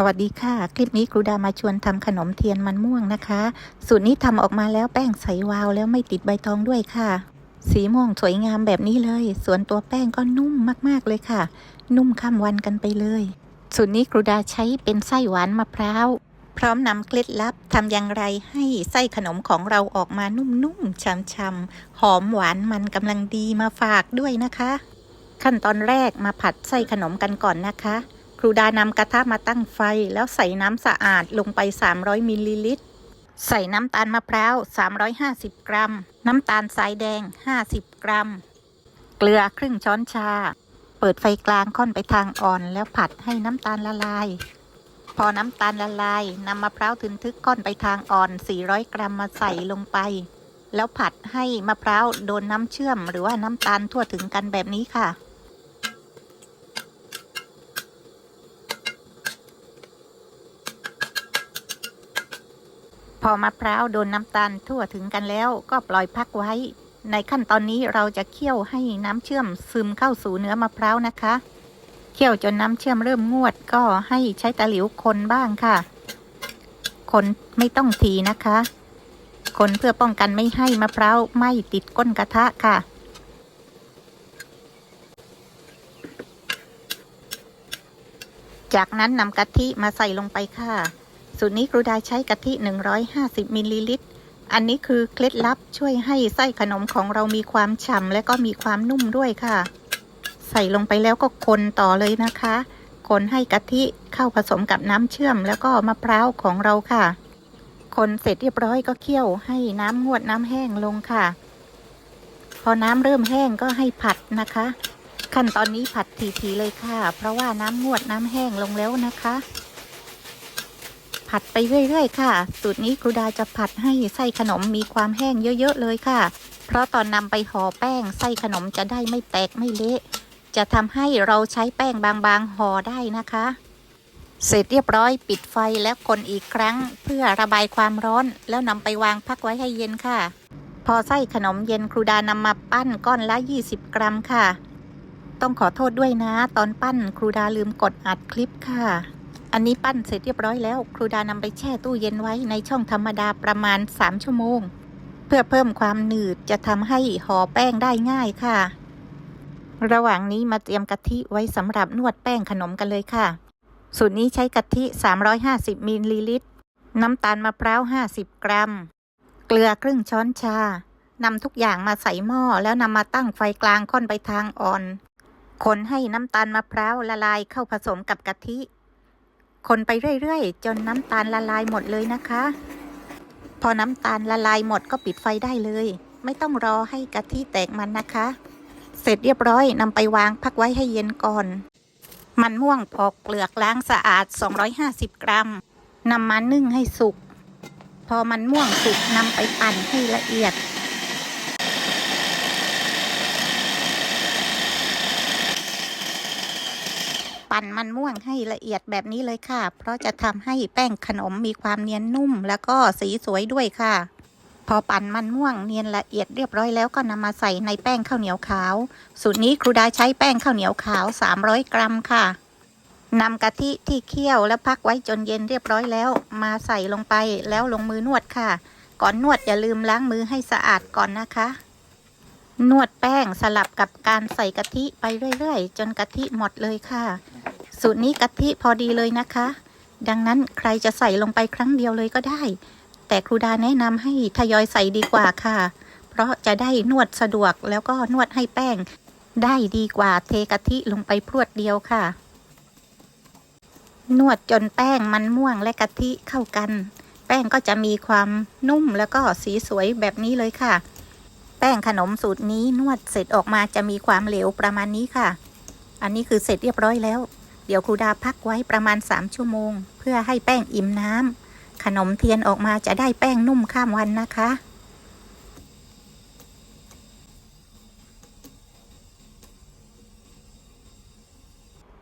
สวัสดีค่ะ คลิปนี้ครูดามาชวนทำขนมเทียนมันม่วงนะคะ สูตรนี้ทำออกมาแล้วแป้งใสวาวแล้วไม่ติดใบตองด้วยค่ะ สีม่วงสวยงามแบบนี้เลย ส่วนตัวแป้งก็นุ่มมากๆเลยค่ะ นุ่มข้ามวันกันไปเลย สูตรนี้ครูดาใช้เป็นไส้หวานมะพร้าว พร้อมนำเคล็ดลับทำอย่างไรให้ไส้ขนมของเราออกมานุ่มๆช่ำๆหอมหวานมันกำลังดีมาฝากด้วยนะคะ ขั้นตอนแรกมาผัดไส้ขนมกันก่อนนะคะ ครูดานำกระทะมาตั้งไฟ แล้วใส่น้ำสะอาดลงไป 300มิลลิลิตร ใส่น้ำตาลมะพร้าว 350 กรัม น้ำตาลทรายแดง 50 กรัม เกลือครึ่งช้อนชา เปิดไฟกลางค่อนไปทางอ่อนแล้วผัดให้น้ำตาลละลาย พอน้ำตาลละลายนำมะพร้าวทึนทึกค่อนไปทางอ่อน 400 กรัมมาใส่ลงไป แล้วผัดให้มะพร้าวโดนน้ำเชื่อม หรือว่าน้ำตาลทั่วถึงกันแบบนี้ค่ะ อมะพร้าวโดนน้ำตาลทั่วถึงกันแล้วก็ปล่อยพักไว้ ในขั้นตอนนี้เราจะเคี่ยวให้น้ำเชื่อมซึมเข้าสู่เนื้อมะพร้าวนะคะ เคี่ยวจนน้ำเชื่อมเริ่มงวดก็ให้ใช้ตะหลิวคนบ้างค่ะ คนไม่ต้องทีนะคะ คนเพื่อป้องกันไม่ให้มะพร้าวไหม้ติดก้นกระทะค่ะจากนั้นนำกะทิมาใส่ลงไปค่ะ สูตรนี้ครูดาใช้กะทิ 150 มิลลิลิตร อันนี้คือเคล็ดลับช่วยให้ไส้ขนมของเรามีความฉ่ำและก็มีความนุ่มด้วยค่ะ ใส่ลงไปแล้วก็คนต่อเลยนะคะ คนให้กะทิเข้าผสมกับน้ำเชื่อมแล้วก็มะพร้าวของเราค่ะ คนเสร็จเรียบร้อยก็เคี่ยวให้น้ำงวดน้ำแห้งลงค่ะ พอน้ำเริ่มแห้งก็ให้ผัดนะคะ ขั้นตอนนี้ผัดทีๆเลยค่ะ เพราะว่าน้ำงวดน้ำแห้งลงแล้วนะคะ ผัดไปเรื่อยๆ ค่ะ สูตรนี้ครูดาจะผัดให้ไส้ขนมมีความแห้งเยอะๆเลยค่ะ เพราะตอนนำไปห่อแป้งไส้ขนมจะได้ไม่แตกไม่เละ จะทำให้เราใช้แป้งบางๆห่อได้นะคะ เสร็จเรียบร้อยปิดไฟแล้วคนอีกครั้ง เพื่อระบายความร้อนแล้วนำไปวางพักไว้ให้เย็นค่ะ พอไส้ขนมเย็นครูดานำมาปั้นก้อนละ 20 กรัมค่ะ ต้องขอโทษด้วยนะ ตอนปั้นครูดาลืมกดอัดคลิปค่ะ อันนี้ปั้นเสร็จเรียบร้อยแล้ว ครูดานำไปแช่ตู้เย็นไว้ในช่องธรรมดาประมาณ 3 ชั่วโมง เพื่อเพิ่มความหนืดจะทำให้ห่อแป้งได้ง่ายค่ะ ระหว่างนี้มาเตรียมกะทิไว้สำหรับนวดแป้งขนมกันเลยค่ะ สูตรนี้ใช้กะทิ 350มิลลิลิตร น้ำตาลมะพร้าว 50 กรัม เกลือครึ่งช้อนชานำทุกอย่างมาใส่หม้อแล้วนำมาตั้งไฟกลางค่อนไปทางอ่อน คนให้น้ำตาลมะพร้าวละลายเข้าผสมกับกะทิ คนไปเรื่อยๆ จนน้ำตาลละลายหมดเลยนะคะ พอน้ำตาลละลายหมดก็ปิดไฟได้เลย ไม่ต้องรอให้กะทิแตกมันนะคะ เสร็จเรียบร้อยนำไปวางพักไว้ให้เย็นก่อน มันม่วงปอกเปลือกล้างสะอาด 250 กรัมนำมานึ่งให้สุก พอมันม่วงสุกนำไปปั่นให้ละเอียด ปั่นมันม่วงให้ละเอียดแบบนี้เลยค่ะ เพราะจะทำให้แป้งขนมมีความเนียนนุ่ม แล้วก็สีสวยด้วยค่ะ พอปั่นมันม่วงเนียนละเอียดเรียบร้อยแล้วก็นำมาใส่ในแป้งข้าวเหนียวขาว สูตรนี้ครูดาใช้แป้งข้าวเหนียวขาว 300 กรัมค่ะนำกะทิที่เคี่ยวและพักไว้จนเย็นเรียบร้อยแล้ว มาใส่ลงไปแล้วลงมือนวดค่ะ ก่อนนวดอย่าลืมล้างมือให้สะอาดก่อนนะคะ นวดแป้งสลับกับการใส่กะทิไปเรื่อยๆ จนกะทิหมดเลยค่ะ สูตรนี้กะทิพอดีเลยนะคะ ดังนั้นใครจะใส่ลงไปครั้งเดียวเลยก็ได้ แต่ครูดาแนะนำให้ทยอยใส่ดีกว่าค่ะ เพราะจะได้นวดสะดวกแล้วก็นวดให้แป้ง ได้ดีกว่าเทกะทิลงไปพรวดเดียวค่ะ นวดจนแป้งมันม่วงและกะทิเข้ากัน แป้งก็จะมีความนุ่มแล้วก็สีสวยแบบนี้เลยค่ะ แป้งขนมสูตรนี้นวดเสร็จออกมาจะมีความเหลวประมาณนี้ค่ะ อันนี้คือเสร็จเรียบร้อยแล้ว เดี๋ยวครูดาพักไว้ประมาณ 3 ชั่วโมง เพื่อให้แป้งอิ่มน้ำขนมเทียนออกมาจะได้แป้งนุ่มข้ามวันนะคะ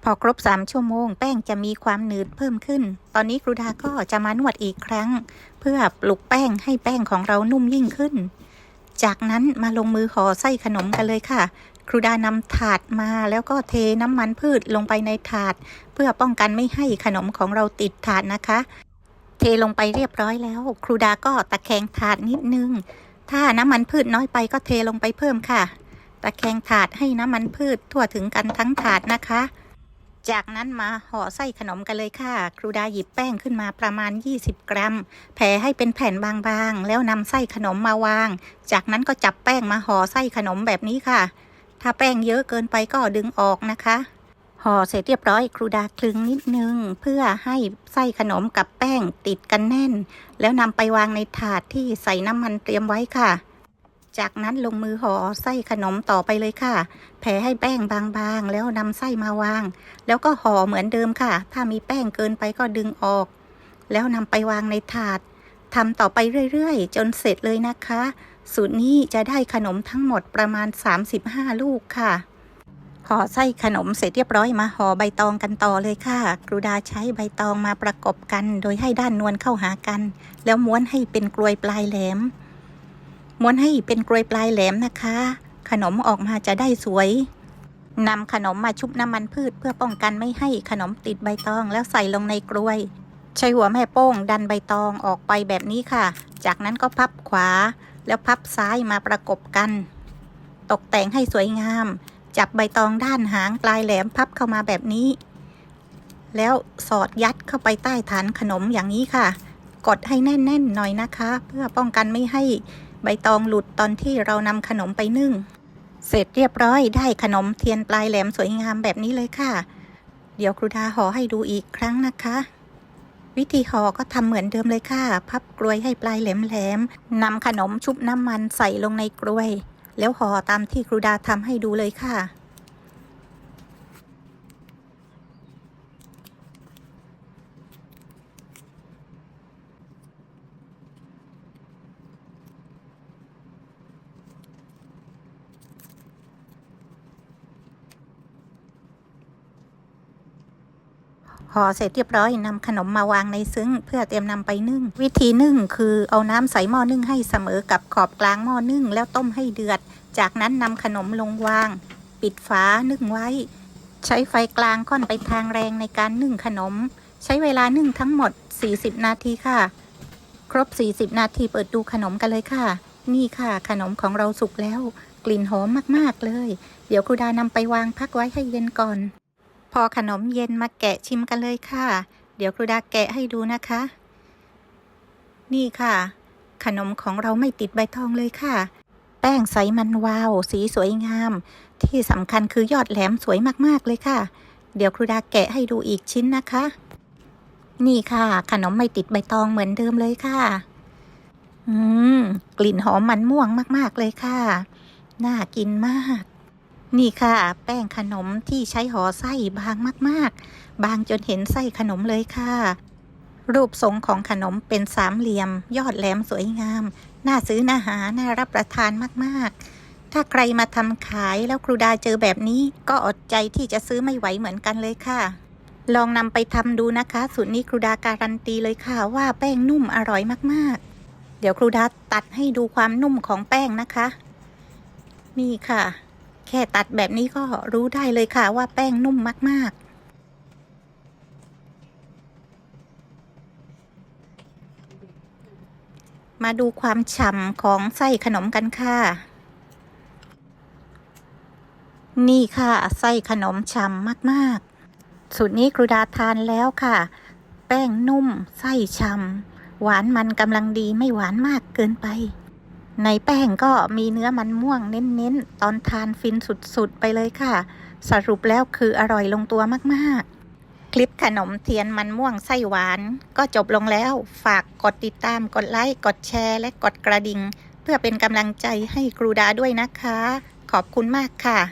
พอครบ 3 ชั่วโมง แป้งจะมีความหนืดเพิ่มขึ้น ตอนนี้ครูดาก็จะมานวดอีกครั้ง เพื่อปลุกแป้งให้แป้งของเรานุ่มยิ่งขึ้น จากนั้นมาลงมือห่อไส้ขนมกันเลยค่ะ ครูดานำถาดมาแล้วก็เทน้ำมันพืชลงไปในถาด เพื่อป้องกันไม่ให้ขนมของเราติดถาดนะคะ เทลงไปเรียบร้อยแล้ว ครูดาก็ตะแคงถาดนิดนึง ถ้าน้ำมันพืชน้อยไปก็เทลงไปเพิ่มค่ะ ตะแคงถาดให้น้ำมันพืชทั่วถึงกันทั้งถาดนะคะ จากนั้นมาห่อไส้ขนมกันเลยค่ะ ครูดาหยิบแป้งขึ้นมาประมาณ 20 กรัม แผ่ให้เป็นแผ่นบางๆ แล้วนำไส้ขนมมาวาง จากนั้นก็จับแป้งมาห่อไส้ขนมแบบนี้ค่ะ ถ้าแป้งเยอะเกินไปก็ดึงออกนะคะห่อเสร็จเรียบร้อยครูดาคลึงนิดนึง เพื่อให้ไส้ขนมกับแป้งติดกันแน่น แล้วนำไปวางในถาดที่ใส่น้ำมันเตรียมไว้ค่ะ จากนั้นลงมือห่อไส้ขนมต่อไปเลยค่ะ แผ่ให้แป้งบางๆ แล้วนำไส้มาวาง แล้วก็ห่อเหมือนเดิมค่ะ ถ้ามีแป้งเกินไปก็ดึงออก แล้วนำไปวางในถาดทำต่อไปเรื่อยๆ จนเสร็จเลยนะคะ สูตรนี้จะได้ขนมทั้งหมดประมาณ 35 ลูกค่ะห่อไส้ขนมเสร็จเรียบร้อยมาห่อใบตองกันต่อเลยค่ะ ครูดาใช้ใบตองมาประกบกัน โดยให้ด้านนวลเข้าหากัน แล้วม้วนให้เป็นกลวยปลายแหลม ม้วนให้เป็นกลวยปลายแหลมนะคะ ขนมออกมาจะได้สวยนำขนมมาชุบน้ำมันพืชเพื่อป้องกันไม่ให้ขนมติดใบตองแล้วใส่ลงในกลวย ใช้หัวแม่โป้งดันใบตองออกไปแบบนี้ค่ะ จากนั้นก็พับขวา แล้วพับซ้ายมาประกบกัน ตกแต่งให้สวยงาม จับใบตองด้านหางปลายแหลมพับเข้ามาแบบนี้ แล้วสอดยัดเข้าไปใต้ฐานขนมอย่างนี้ค่ะ กดให้แน่นๆหน่อยนะคะ เพื่อป้องกันไม่ให้ใบตองหลุดตอนที่เรานำขนมไปนึ่ง เสร็จเรียบร้อยได้ขนมเทียนปลายแหลมสวยงามแบบนี้เลยค่ะ เดี๋ยวครูดาห่อให้ดูอีกครั้งนะคะ วิธีห่อก็ทำเหมือนเดิมเลยค่ะ พับกลวยให้ปลายแหลมๆนำขนมชุบน้ำมันใส่ลงในกลวย แล้วห่อตามที่ครูดาทำให้ดูเลยค่ะ อเสร็จเรียบร้อยนำขนมมาวางในซึ้ง เพื่อเตรียมนำไปนึ่ง วิธีนึ่งคือเอาน้ำใส่หม้อนึ่งให้เสมอกับขอบกลางหม้อนึ่งแล้วต้มให้เดือด จากนั้นนำขนมลงวาง ปิดฝานึ่งไว้ ใช้ไฟกลางค่อนไปทางแรงในการนึ่งขนม ใช้เวลานึ่งทั้งหมด 40 นาทีค่ะ ครบ 40 นาทีเปิดดูขนมกันเลยค่ะ นี่ค่ะ ขนมของเราสุกแล้ว กลิ่นหอมมากๆเลย เดี๋ยวครูดานำไปวางพักไว้ให้เย็นก่อน อขนมเย็นมาแกะชิมกันเลยค่ะ เดี๋ยวครูดาแกะให้ดูนะคะ นี่ค่ะ ขนมของเราไม่ติดใบทองเลยค่ะ แป้งใสมันวาว สีสวยงาม ที่สำคัญคือยอดแหลมสวยมากๆเลยค่ะ เดี๋ยวครูดาแกะให้ดูอีกชิ้นนะคะ นี่ค่ะ ขนมไม่ติดใบตองเหมือนเดิมเลยค่ะ อืม กลิ่นหอมมันม่วงมากๆเลยค่ะ น่ากินมาก นี่ค่ะ แป้งขนมที่ใช้ห่อไส้บางมาก ๆ บางจนเห็นไส้ขนมเลยค่ะ รูปทรงของขนมเป็นสามเหลี่ยม ยอดแหลมสวยงาม น่าซื้อน่าหา น่ารับประทานมาก ๆ ถ้าใครมาทำขายแล้วครูดาเจอแบบนี้ ก็อดใจที่จะซื้อไม่ไหวเหมือนกันเลยค่ะ ลองนำไปทำดูนะคะสูตรนี้ครูดาการันตีเลยค่ะว่าแป้งนุ่มอร่อยมาก ๆ เดี๋ยวครูดาตัดให้ดูความนุ่มของแป้งนะคะ นี่ค่ะ แค่ตัดแบบนี้ก็รู้ได้เลยค่ะว่าแป้งนุ่มมาก ๆมาดูความฉ่ำของไส้ขนมกันค่ะ นี่ค่ะไส้ขนมฉ่ำมากๆ สูตรนี้ครูดาทานแล้วค่ะ แป้งนุ่ม ไส้ฉ่ำหวานมันกำลังดีไม่หวานมากเกินไป ในแป้งก็มีเนื้อมันม่วงเน้นๆ ตอนทานฟินสุดๆ ไปเลยค่ะ สรุปแล้วคืออร่อยลงตัวมากๆ คลิปขนมเทียนมันม่วงไส้หวาน ก็จบลงแล้ว ฝากกดติดตาม กดไลค์ กดแชร์ และกดกระดิ่ง เพื่อเป็นกำลังใจให้ครูดาด้วยนะคะ ขอบคุณมากค่ะ